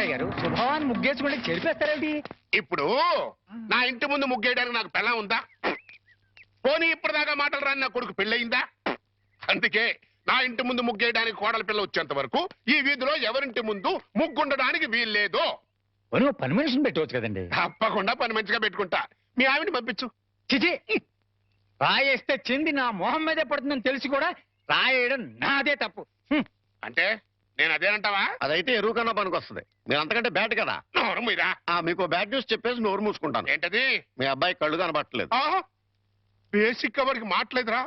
తాతయ్య గారు శుభవాన్ని ముగ్గేసుకుంటే చెరిపేస్తారేంటి ఇప్పుడు నా ఇంటి ముందు ముగ్గేయడానికి నాకు పెళ్ళం ఉందా? పోనీ ఇప్పటిదాకా మాటలు రాని నా కొడుకు పెళ్ళయిందా? అందుకే నా ఇంటి ముందు ముగ్గేయడానికి కోడల పిల్ల వచ్చేంత వరకు ఈ వీధిలో ఎవరింటి ముందు ముగ్గుండడానికి వీల్లేదు. నువ్వు పని మనిషిని పెట్టవచ్చు కదండి. తప్పకుండా పని మంచిగా పెట్టుకుంటా. మీ ఆవిడ పంపించు. చిచి రాయేస్తే చింది నా మొహం మీదే పడుతుందని తెలిసి కూడా రాయేయడం నాదే తప్పు. అంటే? నేను అదేనంటావా అదైతే ఎరువు కన్నా పనికి వస్తుంది. మీరు అంతకంటే బ్యాట్ కదా. నోరు మీరా ఆ మీకు బ్యాడ్ న్యూస్ చెప్పేసి నోరు మూసుకుంటాను. ఏంటది? మీ అబ్బాయి కళ్ళు కనబట్టలేదు. బేసిక్ కవర్కి మాట్లేదురా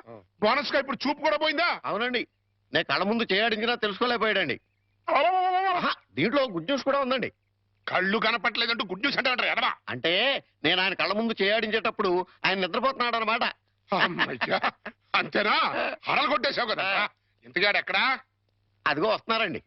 బోనస్గా ఇప్పుడు చూపు కూడా పోయిందా? అవునండి. నేను కళ్ళ ముందు చేయడించినా తెలుసుకోలేకపోయాడండి. దీంట్లో గుడ్ న్యూస్ కూడా ఉందండి. కళ్ళు కనపట్లేదంటూ గుడ్ న్యూస్ అంటే అంటారు ఎడమా అంటే నేను ఆయన కళ్ళ ముందు చేయాడించేటప్పుడు ఆయన నిద్రపోతున్నాడు అనమాట. అంతేనా? హరలు కొట్టేశావు కదా ఇంతగాడు ఎక్కడా అదిగో వస్తున్నారండి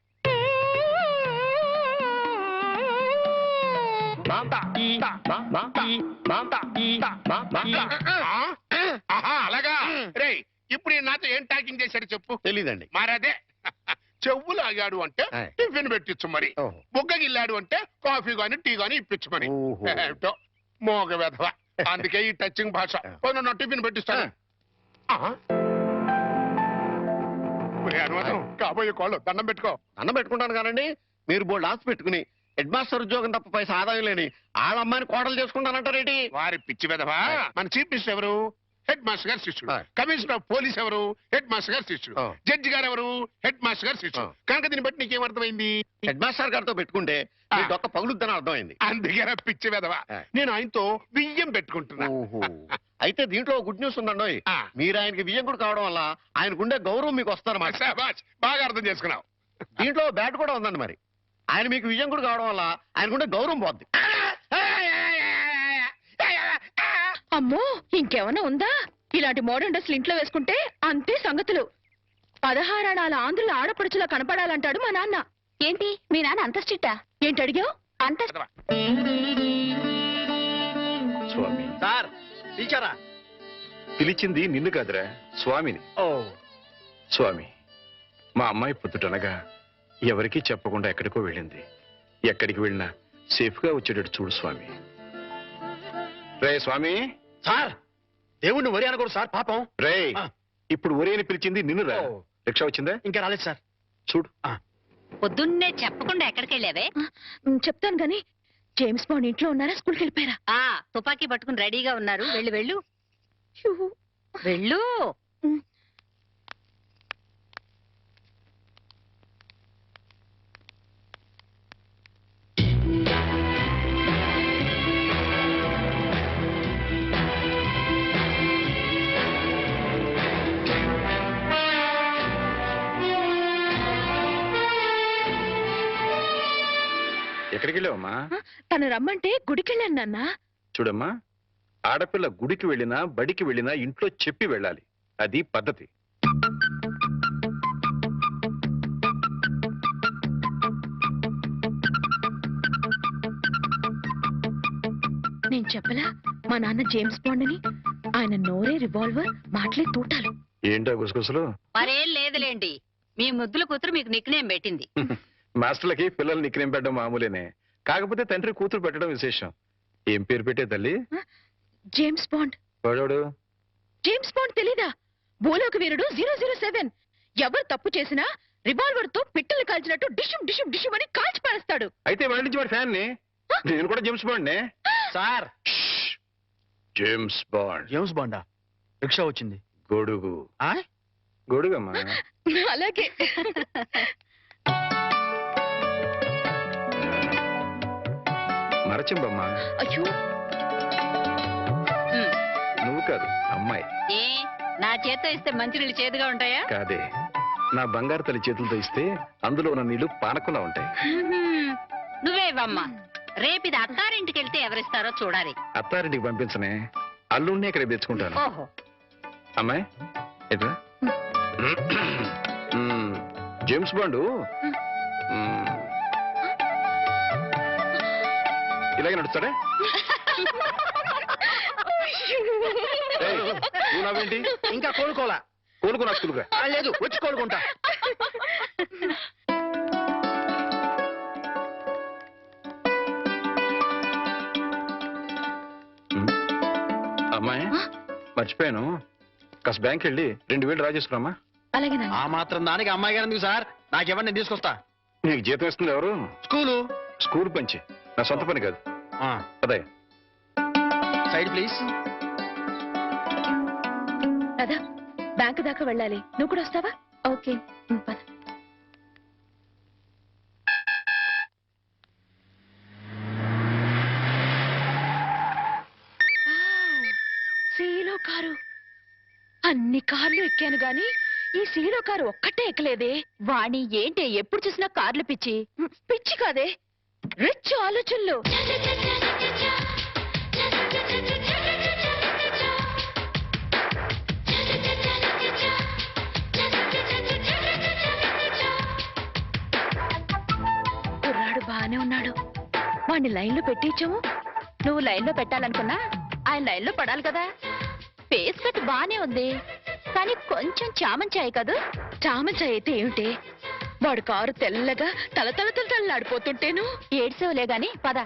అలాగా రే ఇప్పుడు నాతో ఏం టాకింగ్ చేశాడు చెప్పు తెలీదండి మరదే చెవులు ఆగాడు అంటే. టిఫిన్ పెట్టించు మరి. బుగ్గగిల్లాడు అంటే కాఫీ గాని టీ గాని ఇప్పించు మరి మోగ వెధవ అందుకే ఈ టచింగ్ భాష టిఫిన్ పెట్టిస్తాను. ఒరే కాబోయే కోళ్ళు దండం పెట్టుకో. అన్నం పెట్టుకుంటాను కానండి. మీరు బోల్డ్ ఆస్తి పెట్టుకుని హెడ్ మాస్టర్ ఉద్యోగం తప్ప పైసా ఆదాయం లేని వాళ్ళ అమ్మాయిని కోడలు చేసుకుంటానంటారేంటి వారి పిచ్చి వెధవ? మన చీఫ్ మినిస్టర్ ఎవరు? హెడ్ మాస్టర్ గారు శిష్యుడు. కమిషనర్ ఆఫ్ పోలీస్ ఎవరు? హెడ్ మాస్టర్ గారు శిష్యుడు. జడ్జి గారు ఎవరు? హెడ్ మాస్టర్ గారు శిష్యుడు. కనుక దీన్ని బట్టి నీకేమర్థమైంది హెడ్ మాస్టర్ గారితో పెట్టుకుంటే. డొక్క పగులుద్దని అర్థమైంది. అందుకే పిచ్చి ఆ. నేను ఆయనతో బియ్యం పెట్టుకుంటున్నా. అయితే దీంట్లో గుడ్ న్యూస్ ఉందండి ఆ. మీరు ఆయనకి వియ్యంకుడు కావడం వల్ల ఆయనకుండే గౌరవం మీకు వస్తారన్నమాట. బాగా అర్థం చేసుకున్నావు. దీంట్లో బ్యాట్ కూడా ఉందండి మరి. ఆయన మీకు వియ్యంకుడు కావడం వల్ల ఆయనకుండే గౌరవం పోద్ది. అమ్మో ఇంకేమన్నా ఉందా? ఇలాంటి మోడర్న్ డ్రెస్లు ఇంట్లో వేసుకుంటే అంతే సంగతులు. పదహారాణాల ఆంధ్రుల ఆడపడుచులా కనపడాలంటాడు మా నాన్న. ఏంటి? మీ నాన్న అంత స్ట్రిక్టా? ఏంటి అడిగావు అంత స్వామి. సార్ పిలిచారా? పిలిచింది నిన్ను కాదురా స్వామిని. ఓ. స్వామి మా అమ్మాయి పొద్దుటనగా ఎవరికీ చెప్పకుండా ఎక్కడికో వెళ్ళింది. ఎక్కడికి వెళ్ళినా సేఫ్గా వచ్చేటట్టు చూడు స్వామి. రే స్వామి. సార్ దేవుణ్ణి వరి అనకూడదు సార్ పాపం. రే. ఇప్పుడు ఒరేని పిలిచింది నిన్ను రా. రిక్షా వచ్చిందా? ఇంకా రాలేదు సార్. చూడు. పొద్దున్నే చెప్పకుండా ఎక్కడికి వెళ్ళావే? చెప్తాను గాని జేమ్స్ బాండ్ ఇంట్లో ఉన్నారా? స్కూల్కి వెళ్ళిపోయారా? ఆ తుపాకీ పట్టుకుని రెడీగా ఉన్నారు. వెళ్ళు వెళ్ళు. వెళ్ళు. ఎక్కడికి వెళ్ళావమ్మా తను రమ్మంటే గుడికెళ్ళాను నాన్న. చూడమ్మా ఆడపిల్ల గుడికి వెళ్ళినా బడికి వెళ్ళినా ఇంట్లో చెప్పి వెళ్ళాలి. అది పద్ధతి. నేను చెప్పలా మా నాన్న జేమ్స్ బాండ్ అని ఆయన నోరే రివాల్వర్ మాటలే తూటాలు. ఏంటో గుసగుసలు? మరేం లేదులేండి. మీ ముద్దుల కూతురు మీకు నిక్నేం పెట్టింది. మాస్టర్లకి పిల్లల్ని నిక్నేం పెట్టడం మామూలేనే. కాకపోతే తండ్రి కూతురు పెట్టడం విశేషం. ఏం పేరు పెట్టే తల్లి? James Bond. వాడోడు జేమ్స్ బాండ్ తెలీదా? భూలోక వీరుడు జీరో జీరో సెవెన్. ఎవరు తప్పు చేసినా రివాల్వర్తో పిట్టలు కాల్చినట్టు డిషుం డిషుం డిషుం అని కాల్చి పారేస్తాడు. అయితే వాడి నుంచి వాడి ఫ్యాన్ని నేను కూడా జేమ్స్ బాండ్ నే సార్! James Bond. జేమ్స్ బాండా? రిక్షా వచ్చింది. గొడుగు. ఆ? గొడుగమ్మా? అలాగే. మరచింబమ్మా అయ్యో. నువ్వు కాదు అమ్మాయి. ఏ నా చేత్తో ఇస్తే మంచినీళ్ళు చేదుగా ఉంటాయా? కాదే. నా బంగారు తల్లి చేతులతో ఇస్తే అందులో ఉన్న నీళ్ళు పానకుండా ఉంటాయి. నువ్వే ఇవ్వమ్మా రేపు ఇది అత్తారింటికి వెళ్తే ఎవరిస్తారో చూడాలి. అత్తారింటికి పంపించనే అల్లుడిని ఇక్కడ తెచ్చుకుంటాను. ఓహో. అమ్మాయి ఎట్లా. James Bond. ఇలాగే నడుస్తాడే? నవ్వేంటి? ఇంకా కోలుకోలా కోలుకున్నా స్కూల్గా లేదు వచ్చి కోలుకుంటా. అమ్మాయి మర్చిపోయాను. కాస్త బ్యాంక్ వెళ్ళి రెండు వేలు డ్రా చేసుకురామా అలాగే ఆ మాత్రం దానికి అమ్మాయి గారు సార్? నాకెవరు తీసుకొస్తా? నీకు జీతం ఇస్తుంది ఎవరు? స్కూలు. స్కూల్ పంచి. నా సొంత పని కాదు. అదే సైడ్ ప్లీజ్. రాధా బ్యాంక్ దాకా వెళ్ళాలి. నువ్వు కూడా వస్తావా? ఓకే. పద. సీలో కారు. అన్ని కార్లు ఎక్కాను గాని ఈ సీలో కారు ఒక్కటే ఎక్కలేదే. వాణి ఏంటి? ఎప్పుడు చూసినా కార్లు పిచ్చి. పిచ్చి కాదే. రిచ్ ఆలోచనలు. కుర్రాడు బాగానే ఉన్నాడు. వాణ్ణి లైన్లో పెట్టించాము. నువ్వు లైన్లో పెట్టాలనుకున్నా ఆయన లైన్లో పడాలి కదా. ఫేస్ కట్ బానే ఉంది. కానీ కొంచెం చామంచాయి కదా. చామంచాయి అయితే ఏమిటి? వాడు కారు తెల్లగా తల తల తల తల్లాడిపోతుంటేను. ఏడ్సేవలే గాని పద.